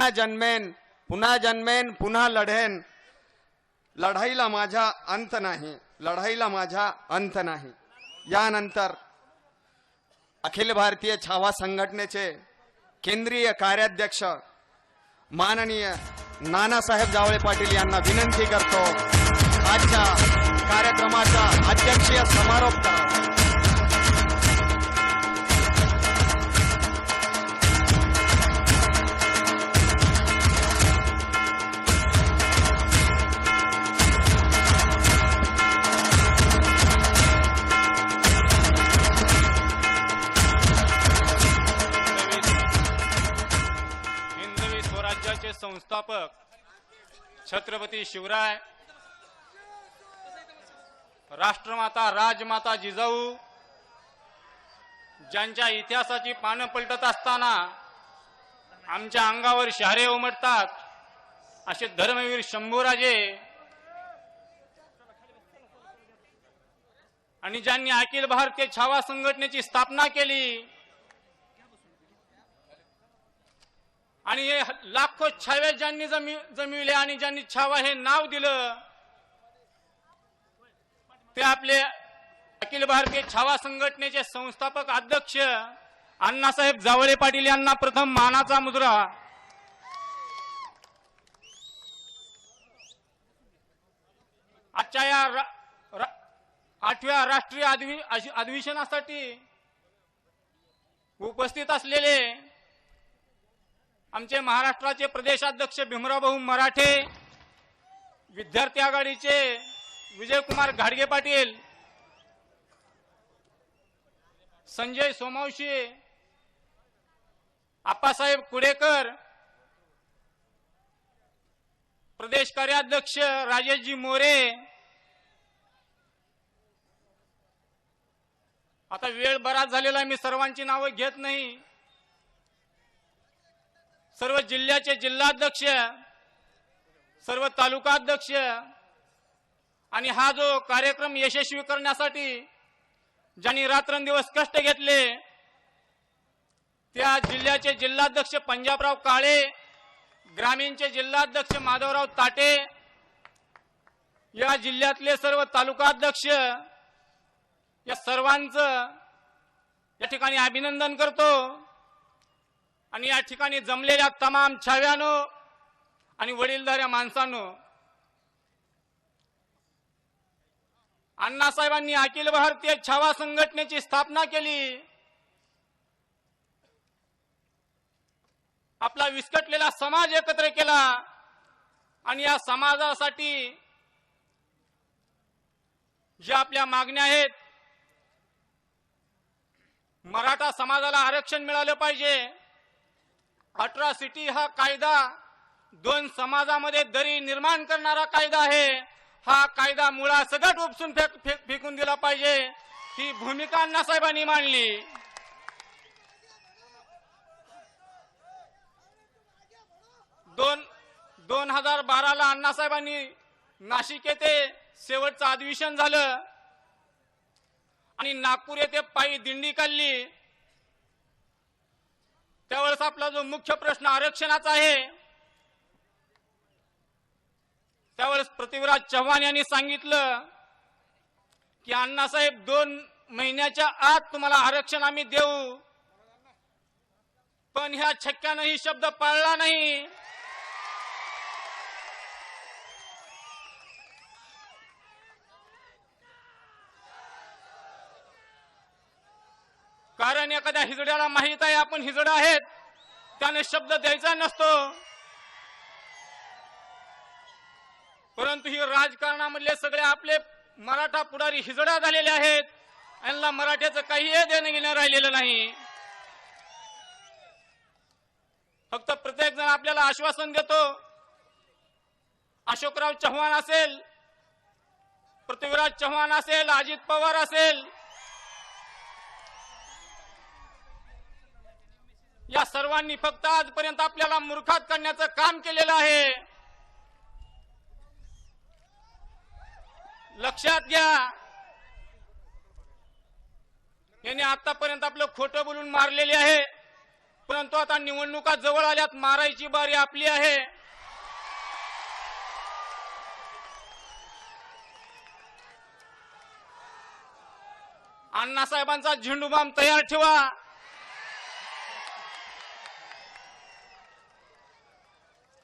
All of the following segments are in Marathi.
पुन्हा जन्मेन पुन्हा जन्मेन पुन्हा लढेन. लढाईला माझा अंत नाही लढाईला माझा अंत नाही. यानंतर अखिल भारतीय छावा संघटनेचे केंद्रीय कार्याध्यक्ष माननीय नानासाहेब जावळे पाटील यांना विनंती करतो. आजच्या कार्यक्रमाचा अध्यक्षीय समारोप करा छत्रपती शिवराय राष्ट्रमाता राजमाता जिजाऊ ज्यांच्या इतिहासाची पानं पलटत असताना आमच्या अंगावर शहरे उमटतात असे धर्मवीर शंभूराजे आणि ज्यांनी अखिल भारतीय छावा संघटनेची स्थापना केली आणि हे लाखो छाव्या ज्यांनी जमी जमिवले आणि ज्यांनी छावा हे नाव दिलं ते आपले अखिल भारतीय छावा संघटनेचे संस्थापक अध्यक्ष अण्णासाहेब जावळे पाटील यांना प्रथम मानाचा मुद्रा. आजच्या या रा- रा- आठव्या राष्ट्रीय अधिवेशनासाठी उपस्थित असलेले आमचे महाराष्ट्राचे प्रदेशाध्यक्ष भीमराव मराठे विद्यार्थी आघाडीचे विजयकुमार घाडगे पाटील संजय सोमावशी आप्पासाहेब कुडेकर प्रदेश कार्याध्यक्ष राजेशजी मोरे. आता वेळ बराच झालेला मी सर्वांची नावं घेत नाही. सर्व जिल्ह्याचे जिल्हाध्यक्ष सर्व तालुकाध्यक्ष आणि हा जो कार्यक्रम यशस्वी करण्यासाठी ज्यांनी रात्रंदिवस कष्ट घेतले त्या जिल्ह्याचे जिल्हाध्यक्ष पंजाबराव काळे ग्रामीणचे जिल्हाध्यक्ष माधवराव ताटे या जिल्ह्यातले सर्व तालुकाध्यक्ष या सर्वांचं या ठिकाणी अभिनंदन करतो. आणि या ठिकाणी जमलेल्या तमाम छाव्यानो आणि वडीलधाऱ्या माणसांनो अण्णासाहेबांनी अखिल भारतीय छावा संघटनेची स्थापना केली. आपला विस्कटलेला समाज एकत्र केला आणि या समाजासाठी ज्या आपल्या मागण्या आहेत मराठा समाजाला आरक्षण मिळालं पाहिजे. अट्रॉसिटी हा कायदा दोन समाजामध्ये दरी निर्माण करणारा कायदा आहे. हा कायदा मुळा सगट उपसून फेक, फेक, फेकून दिला पाहिजे. ही भूमिका अण्णासाहेबांनी मांडली. दोन दोन हजार बाराला अण्णासाहेबांनी नाशिक येथे शेवटचं अधिवेशन झालं. आणि नागपूर येथे पायी दिंडी काढली. त्यावेळेस आपला जो मुख्य प्रश्न आरक्षणाचा आहे त्यावेळेस पृथ्वीराज चव्हाण यांनी सांगितलं की अण्णासाहेब दोन महिन्याच्या आत तुम्हाला आरक्षण आम्ही देऊ. पण ह्या छक्क्यानं ही शब्द पाळला नाही. कारण एखाद्या हिजड्याला माहीत आहे आपण हिजड आहेत. त्याने शब्द द्यायचा नसतो. परंतु ही राजकारणामधले सगळे आपले मराठा पुढारी हिजडा झालेले आहेत. यांना मराठ्याचं काही देणं घेणं राहिलेलं नाही. फक्त प्रत्येक जण आपल्याला आश्वासन देतो. अशोकराव चव्हाण असेल पृथ्वीराज चव्हाण असेल अजित पवार असेल सर्वांनी फक्त आजपर्यंत आपल्याला मूर्खात करण्याचं काम केलेलं आहे. लक्षात घ्या. यांनी आतापर्यंत आपलं खोटं बोलून मारलेले आहे. परंतु आता निवडणुका जवळ आल्यात मारायची बारी आपली आहे. अण्णासाहेबांचा झेंडूबाम तयार ठेवा.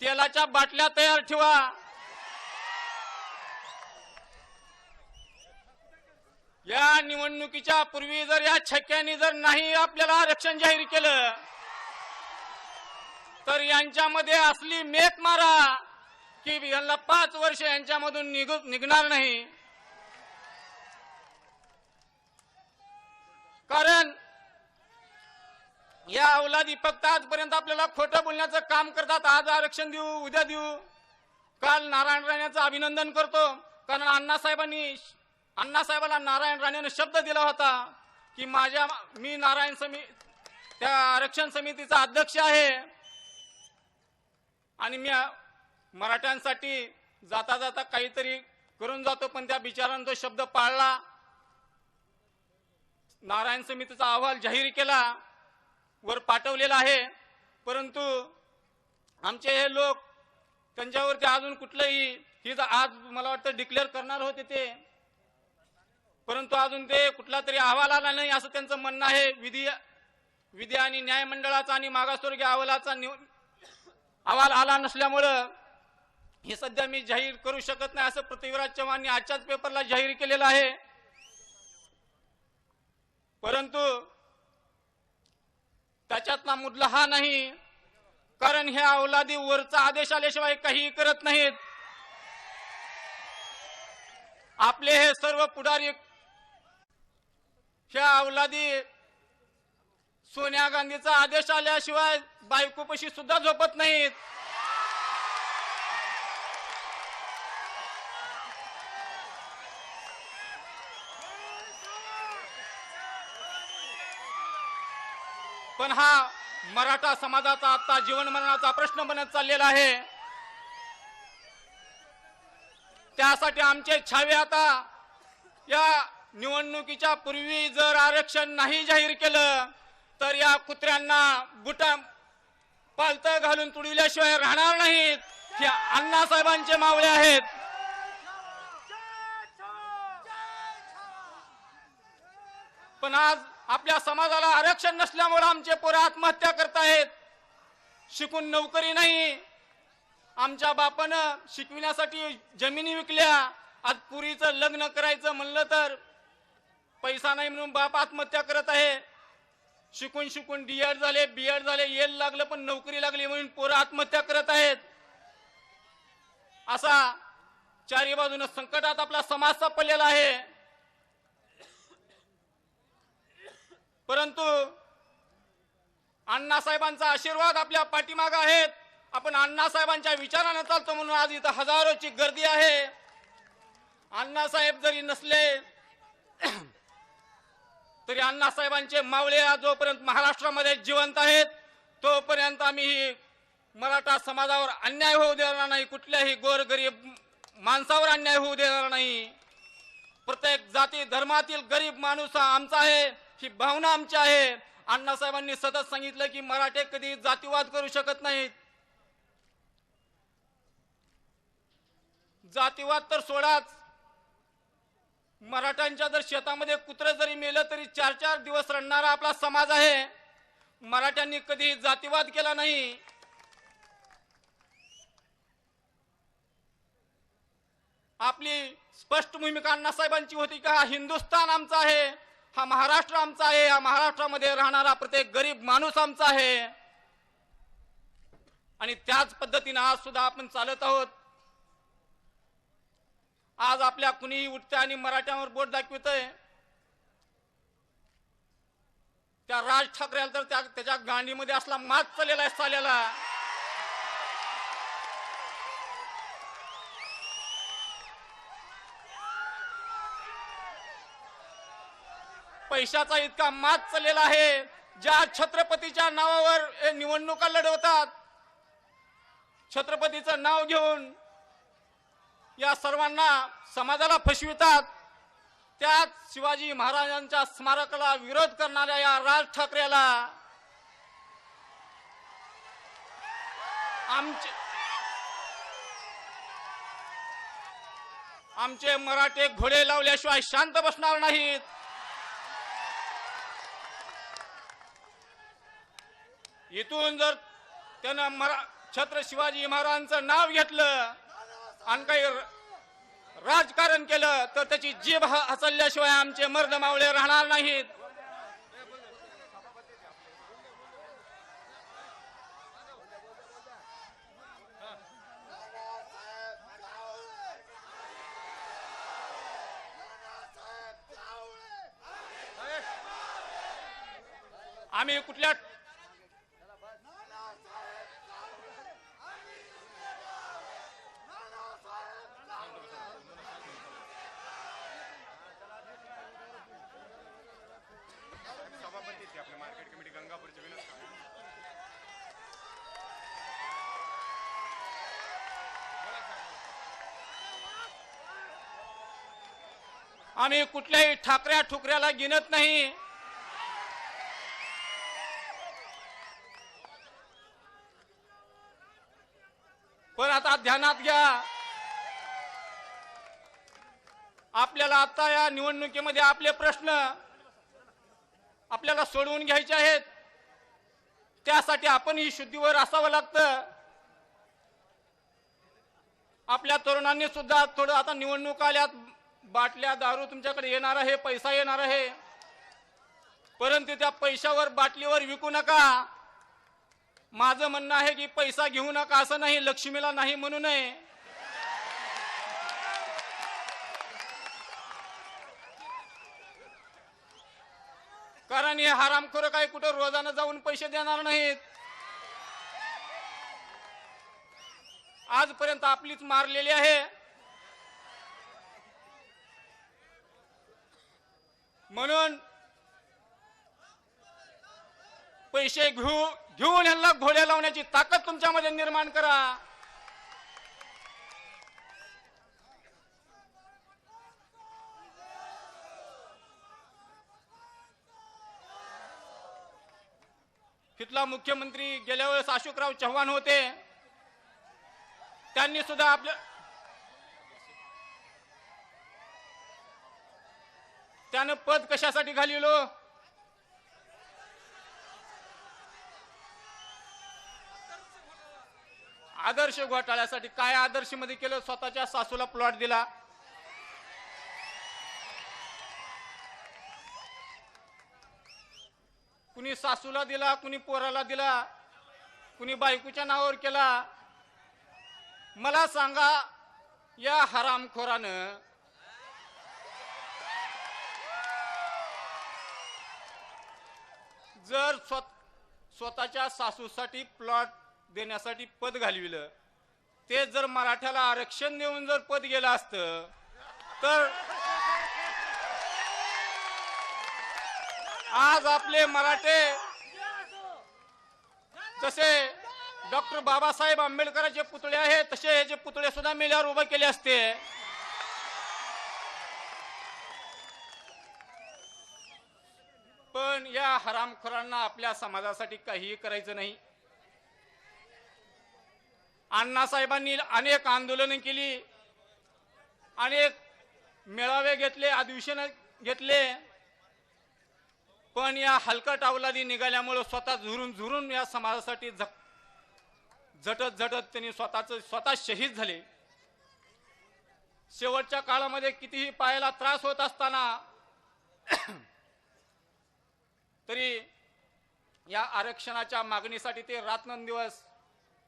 तेलाच्या बाटल्या तयार ठेवा. या निवडणुकीच्या पूर्वी जर या छक्क्यांनी जर नाही आपल्याला आरक्षण जाहीर केलं तर यांच्यामध्ये असली मेक मारा की यांना पाच वर्ष यांच्यामधून निघू निघणार नाही. कारण या अवलादी फक्त आजपर्यंत आपल्याला खोटं बोलण्याचं काम करतात. आज आरक्षण देऊ उद्या देऊ. काल नारायण राणेचं अभिनंदन करतो. कारण अण्णासाहेबांनी अण्णासाहेबाला नारायण राणेनं शब्द दिला होता की माझ्या मी नारायण समी त्या आरक्षण समितीचा अध्यक्ष आहे. आणि मी मराठ्यांसाठी जाता जाता काहीतरी करून जातो पण त्या बिचारानं तो शब्द पाळला. नारायण समितीचा अहवाल जाहीर केला. वर पाठवलेलं आहे. परंतु आमचे हे लोक त्यांच्यावरती अजून कुठलंही ही आज मला वाटतं डिक्लेअर करणार होते ते परंतु अजून ते कुठला तरी अहवाल आला नाही असं त्यांचं म्हणणं आहे. विधी विधी आणि न्याय मंडळाचा आणि मागासवर्गीय अहवालाचा निव- अहवाल आला नसल्यामुळं हे सध्या मी जाहीर करू शकत नाही असं पृथ्वीराज चव्हाणनी आजच्याच पेपरला जाहीर केलेलं आहे. परंतु त्याच्यातला मुद्दा हा नाही. कारण ह्या अवलादी वरचा आदेश आल्याशिवाय काही करत नाहीत. आपले हे सर्व पुढारी ह्या अवलादी सोनिया गांधीचा आदेश आल्याशिवाय बायकोपशी सुद्धा झोपत नाहीत. पण हा मराठा समाजाचा आता जीवन मरणाचा प्रश्न बनत चाललेला आहे. त्यासाठी आमचे छावे आता या निवडणुकीच्या पूर्वी जर आरक्षण नाही जाहीर केलं तर या कुत्र्यांना बुटा पालत घालून तुडविल्याशिवाय राहणार नाहीत. हे अण्णासाहेबांचे मावळे आहेत. पण आज आपल्या समाजाला आरक्षण नसल्यामुळे आमचे पोरं आत्महत्या करतायत शिकून नोकरी नाही. आमच्या बापानं शिकविण्यासाठी जमिनी विकल्या. आज पुरीचं लग्न करायचं म्हणलं तर पैसा नाही म्हणून बाप आत्महत्या करत आहे. शिकून शिकून डीएड झाले बीएड झाले येल लागलं पण नोकरी लागली म्हणून पोरं आत्महत्या करत आहेत. असा चारी बाजूनं संकटात आपला समाज सापडलेला आहे. परंतु अण्णासाहेबांचा आशीर्वाद आपल्या पाठीमागं आहेत. आपण अण्णासाहेबांच्या विचारानं चालतो म्हणून आज इथं हजारोची गर्दी आहे. अण्णासाहेब जरी नसले तरी अण्णासाहेबांचे मावळे जोपर्यंत महाराष्ट्रामध्ये जिवंत आहेत तोपर्यंत आम्ही ही मराठा समाजावर अन्याय होऊ देणार नाही कुठल्याही गोरगरीब माणसावर अन्याय होऊ देणार नाही. प्रत्येक जाती धर्मातील गरीब माणूस हा आमचा आहे. ही भावना आमची आहे. अण्णासाहेबांनी सतत सांगितलं की मराठे कधी जातीवाद करू शकत नाहीत. जातीवाद तर सोडाच. मराठ्यांच्या जर शेतामध्ये कुत्र जरी मेलं तरी चार चार दिवस रडणारा आपला समाज आहे. मराठ्यांनी कधी जातीवाद केला नाही. आपली स्पष्ट भूमिका अण्णासाहेबांची होती का? हिंदुस्थान आमचा आहे. हा महाराष्ट्र आमचा आहे. या महाराष्ट्रामध्ये राहणारा प्रत्येक गरीब माणूस आमचा आहे. आणि त्याच पद्धतीने आज सुद्धा आपण चालत आहोत. आज आपल्या कुणीही उठत्या आणि मराठ्यावर बोट दाखवितय. त्या राज ठाकरेला तर त्या त्याच्या गांडीमध्ये असला मात चाललेला आहे चालेला पैशाचा इतका मात चाललेला आहे. ज्या छत्रपतीच्या नावावर निवडणुका लढवतात छत्रपतीचं नाव घेऊन या सर्वांना समाजाला फसवितात त्याच शिवाजी महाराजांच्या स्मारकाला विरोध करणाऱ्या या राज ठाकरेला आमचे आमचे मराठे घोडे लावल्याशिवाय शांत बसणार नाहीत. इथून जर त्यानं मरा छत्र शिवाजी महाराजांचं नाव घेतलं आणि काही राजकारण केलं तर त्याची जीभ हसल्याशिवाय आमचे मर्द मावळे राहणार नाहीत. आम्ही कुठल्या आम्ही कुठल्याही ठाकऱ्या ठुकऱ्याला गिनत नाही. पण आता ध्यानात घ्या. आपल्याला आता या निवडणुकीमध्ये आपले प्रश्न आपल्याला सोडवून घ्यायचे आहेत. त्यासाठी आपण ही शुद्धीवर असावं लागतं. आपल्या तरुणांनी सुद्धा थोडं आता निवडणूक आल्यात बाटल्या दारू तुमच्याकडे येणार आहे पैसा येणार आहे. परंतु त्या पैशावर बाटलीवर विकू नका. माझं म्हणणं आहे की पैसा घेऊ नका असं नाही लक्ष्मीला नाही म्हणू नये. कारण हे हरामखोर काय कुठं रोजानं जाऊन पैसे देणार नाहीत. आजपर्यंत आपलीच मारलेली आहे. म्हणून पैसे घेऊ घेऊन यांना घोडे लावण्याची ताकद तुमच्यामध्ये निर्माण करा. तिथला मुख्यमंत्री गेल्या वेळेस अशोकराव चव्हाण होते. त्यांनी सुद्धा आपल्या त्यानं पद कशासाठी घालिलो आदर्श घोटाळ्यासाठी काय आदर्शमध्ये केलं? स्वतःच्या सासूला प्लॉट दिला. कुणी सासूला दिला कुणी पोराला दिला कुणी बायकोच्या नावावर केला? मला सांगा या हरामखोरानं जर स्वत स्वतःच्या सासूसाठी प्लॉट देण्यासाठी पद घालविलं ते जर मराठ्याला आरक्षण देऊन जर पद गेलं असतं तर आज आपले मराठे जसे डॉक्टर बाबासाहेब आंबेडकरांचे पुतळे आहेत तसे ह्याचे पुतळे सुद्धा मेल्यावर उभे केले असते पण या हरामखोरांना आपल्या समाजासाठी काहीही करायचं नाही. अण्णासाहेबांनी अनेक आंदोलनं केली अनेक मेळावे घेतले अधिवेशन घेतले पण या हलकट अवलादी निघाल्यामुळं स्वतः झुरून झुरून या समाजासाठी झक झटत झटत त्यांनी स्वतःच स्वतः शहीद झाले. शेवटच्या काळामध्ये कितीही पायाला त्रास होत असताना तरी या आरक्षणाच्या मागणीसाठी ते रात्रंदिवस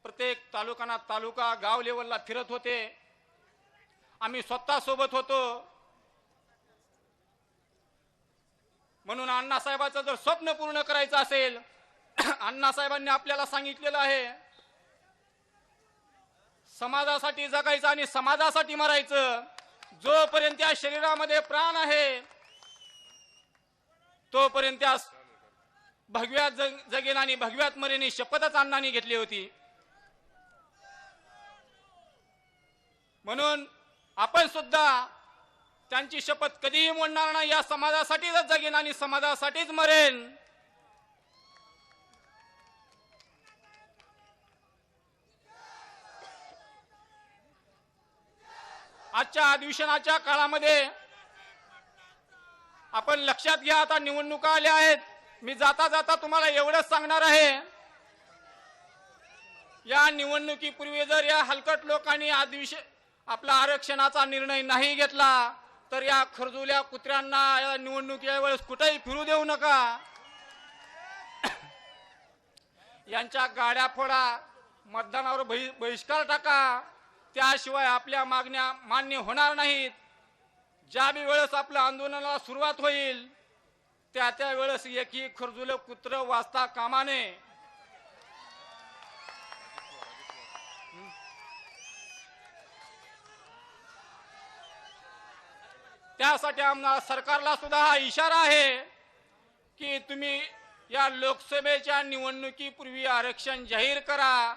प्रत्येक तालुकाना तालुका गाव लेवलला फिरत होते. आम्ही स्वतः सोबत होतो. म्हणून अण्णासाहेबाचं जर स्वप्न पूर्ण करायचं असेल अण्णासाहेबांनी आपल्याला सांगितलेलं आहे समाजासाठी जगायचं आणि समाजासाठी मरायचं. जोपर्यंत या शरीरामध्ये प्राण आहे तोपर्यंत त्या भगव्यात जग जगेन आणि भगव्यात मरेने शपथच अण्णांनी घेतली होती. म्हणून आपण सुद्धा त्यांची शपथ कधीही मोडणार नाही या समाजासाठीच जगेन आणि समाजासाठीच मरेन. आजच्या अधिवेशनाच्या काळामध्ये आपण लक्षात घ्या आता निवडणुका आल्या आहेत. मी जाता जाता तुम्हाला एवढंच सांगणार आहे. या निवडणुकीपूर्वी जर या हलकट लोकांनी अधिवेशन आपला आरक्षणाचा निर्णय नाही घेतला तर या खरजुल्या कुत्र्यांना या निवडणुकीच्या वेळेस कुठेही फिरू देऊ नका. यांच्या गाड्या फोडा मतदानावर बहि- बहिष्कार टाका. त्याशिवाय आपल्या मागण्या मान्य होणार नाहीत. ज्या बी वेळेस आपल्या आंदोलनाला सुरुवात होईल त्या त्या वेळेस एकी खरजुल कुत्र वाचता कामाने. त्यासाठी आम्हाला सरकारला सुद्धा हा इशारा आहे की तुम्ही या लोकसभेच्या निवडणुकीपूर्वी आरक्षण जाहीर करा.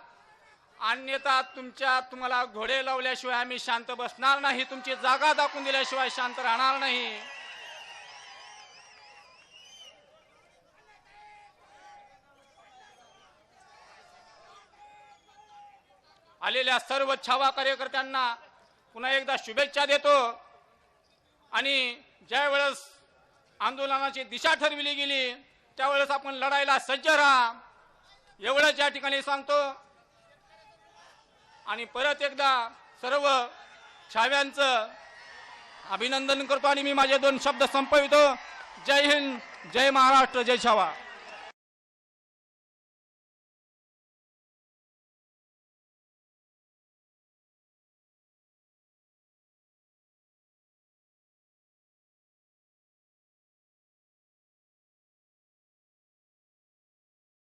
अन्यथा तुमच्या तुम्हाला घोडे लावल्याशिवाय आम्ही शांत बसणार नाही तुमची जागा दाखवून दिल्याशिवाय शांत राहणार नाही. आलेल्या सर्व छावा कार्यकर्त्यांना पुन्हा एकदा शुभेच्छा देतो. आणि ज्या वेळेस आंदोलनाची दिशा ठरविली गेली त्यावेळेस आपण लढायला सज्ज राहा. एवढंच या ठिकाणी सांगतो. आणि परत एकदा सर्व छाव्यांचं अभिनंदन करतो आणि मी माझे दोन शब्द संपवितो. जय हिंद जय महाराष्ट्र जय छावा.